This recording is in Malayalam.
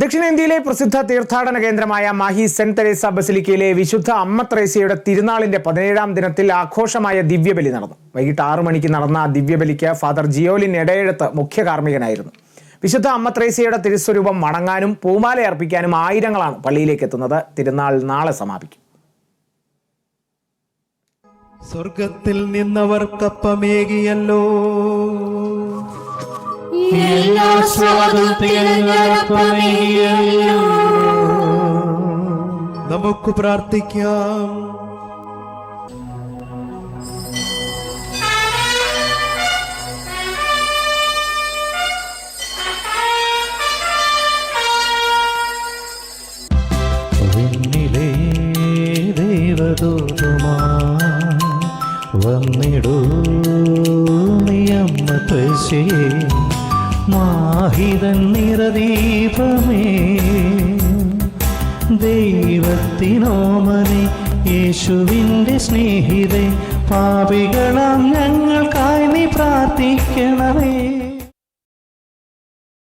ദക്ഷിണേന്ത്യയിലെ പ്രസിദ്ധ തീർത്ഥാടന കേന്ദ്രമായ മാഹി സെന്റ് തെരേസ ബസിലിക്കയിലെ വിശുദ്ധ അമ്മ ത്രേസ്യയുടെ തിരുനാളിന്റെ പതിനേഴാം ദിനത്തിൽ ആഘോഷമായ ദിവ്യബലി നടന്നു. വൈകിട്ട് ആറു മണിക്ക് നടന്ന ആ ദിവ്യബലിക്ക് ഫാദർ ജിയോലിൻ ഇടയെഴുത്ത് മുഖ്യ കാർമ്മികനായിരുന്നു. വിശുദ്ധ അമ്മ ത്രേസ്യയുടെ തിരുസ്വരൂപം വണങ്ങാനും പൂമാല അർപ്പിക്കാനും ആയിരങ്ങളാണ് പള്ളിയിലേക്ക് എത്തുന്നത്. തിരുനാൾ നാളെ സമാപിക്കും. സ്വർഗത്തിൽ നിന്നവർക്കപ്പമേകിയല്ലോ. എല്ലാ സ്വാതന്ത്ര്യങ്ങൾക്കുമേകിയല്ലോ നമുക്ക് പ്രാർത്ഥിക്കാം. ദേവദൂതമാ വന്നിടൂ നീയമ്മ തൃശേ മാഹിതൻ നിറദീപമേ. ദൈവത്തിനോമനെ യേശുവിന്റെ സ്നേഹിതേ പാപികളാം ഞങ്ങൾക്കായി നീ പ്രാർത്ഥിക്കണമേ.